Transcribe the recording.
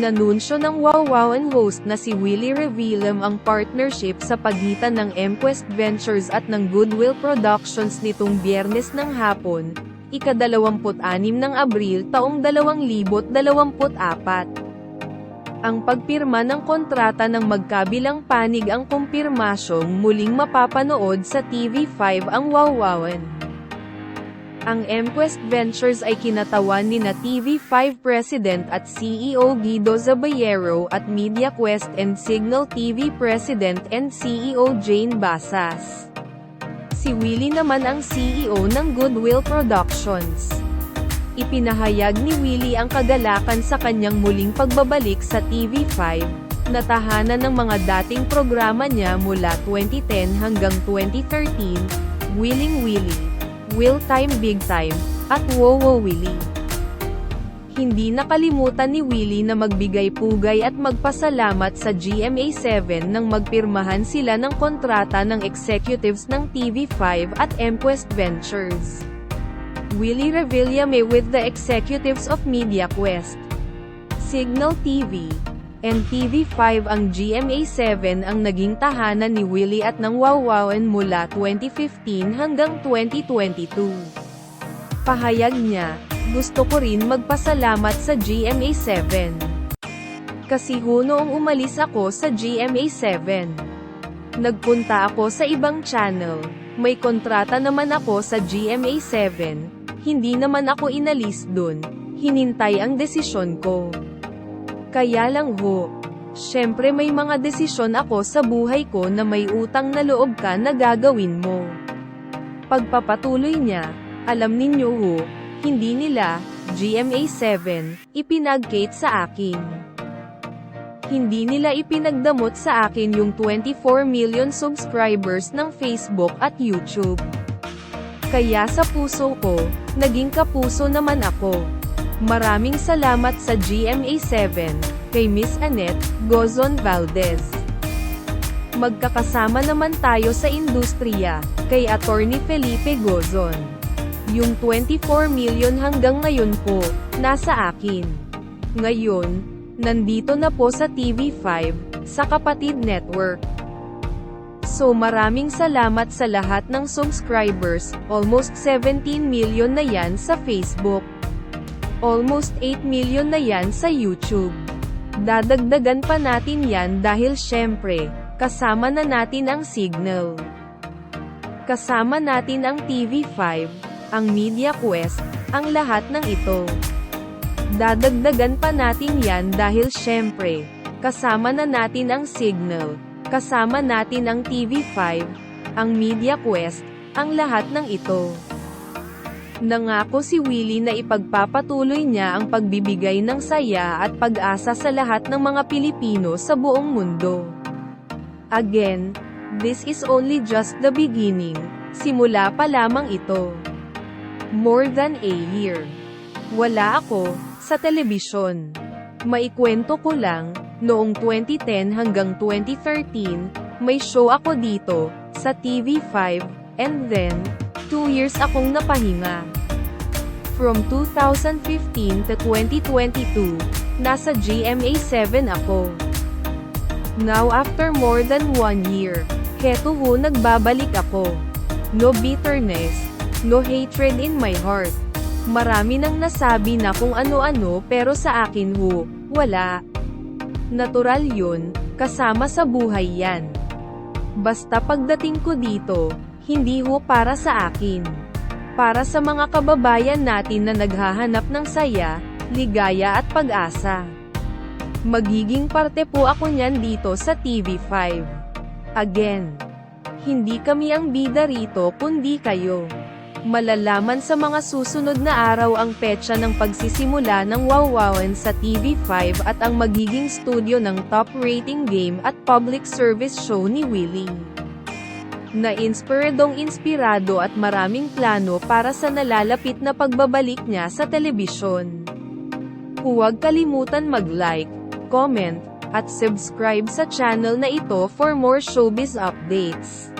Inanunsyo ng Wawawan host na si Willie Revillem ang partnership sa pagitan ng MQuest Ventures at ng Goodwill Productions nitong biyernes ng hapon, ika-26 ng Abril taong 2024. Ang pagpirma ng kontrata ng magkabilang panig ang kumpirmasyong muling mapapanood sa TV5 ang Wawawan. Ang MQuest Ventures ay kinatawan ni na TV5 President at CEO Guido Zaballero at MediaQuest and Signal TV President and CEO Jane Basas. Si Willie naman ang CEO ng Goodwill Productions. Ipinahayag ni Willie ang kagalakan sa kanyang muling pagbabalik sa TV5, na tahanan ng mga dating programa niya mula 2010 hanggang 2013, Willing Willie, Will Time Big Time, at Wowo Willie. Hindi nakalimutan ni Willie na magbigay pugay at magpasalamat sa GMA7 nang magpirmahan sila ng kontrata ng executives ng TV5 at MQuest Ventures. Willie Revillame with the executives of MediaQuest, Signal TV, and TV5 ang GMA7 ang naging tahanan ni Willie at ng Wawawan mula 2015 hanggang 2022. Pahayag niya, gusto ko rin magpasalamat sa GMA7. Kasi ho noong umalis ako sa GMA7. Nagpunta ako sa ibang channel, may kontrata naman ako sa GMA7, hindi naman ako inalis dun, hinintay ang desisyon ko. Kaya lang ho. Syempre may mga desisyon ako sa buhay ko na may utang na loob ka na gagawin mo. Pagpapatuloy niya, alam ninyo ho, hindi nila, GMA7, ipinagkate sa akin. Hindi nila ipinagdamot sa akin yung 24 million subscribers ng Facebook at YouTube. Kaya sa puso ko, naging kapuso naman ako. Maraming salamat sa GMA7, kay Miss Annette Gozon Valdez. Magkakasama naman tayo sa industriya, kay Attorney Felipe Gozon. Yung 24 million hanggang ngayon po, nasa akin. Ngayon, nandito na po sa TV5, sa Kapatid Network. So maraming salamat sa lahat ng subscribers, almost 17 million na yan sa Facebook. Almost 8 million na yan sa YouTube. Dadagdagan pa natin yan dahil syempre, kasama na natin ang Signal. Kasama natin ang TV5, ang MediaQuest, ang lahat ng ito. Dadagdagan pa natin yan dahil syempre, kasama na natin ang Signal, kasama natin ang TV5, ang MediaQuest, ang lahat ng ito. Nangako si Willie na ipagpapatuloy niya ang pagbibigay ng saya at pag-asa sa lahat ng mga Pilipino sa buong mundo. Again, this is only just the beginning, simula pa lamang ito. More than a year. Wala ako, sa telebisyon. Maikwento ko lang, noong 2010 hanggang 2013, may show ako dito, sa TV5, and then, 2 years akong napahinga. From 2015 to 2022, nasa GMA7 ako. Now after more than 1 year, heto ho nagbabalik ako. No bitterness, no hatred in my heart. Marami nang nasabi na kung ano-ano pero sa akin ho, wala. Natural yun, kasama sa buhay yan. Basta pagdating ko dito, hindi ho para sa akin. Para sa mga kababayan natin na naghahanap ng saya, ligaya at pag-asa. Magiging parte po ako niyan dito sa TV5. Again, hindi kami ang bida rito kundi kayo. Malalaman sa mga susunod na araw ang petsa ng pagsisimula ng Wawawan sa TV5 at ang magiging studio ng top rating game at public service show ni Willie na inspiradong inspirado at maraming plano para sa nalalapit na pagbabalik niya sa telebisyon. Huwag kalimutan mag-like, comment, at subscribe sa channel na ito for more showbiz updates.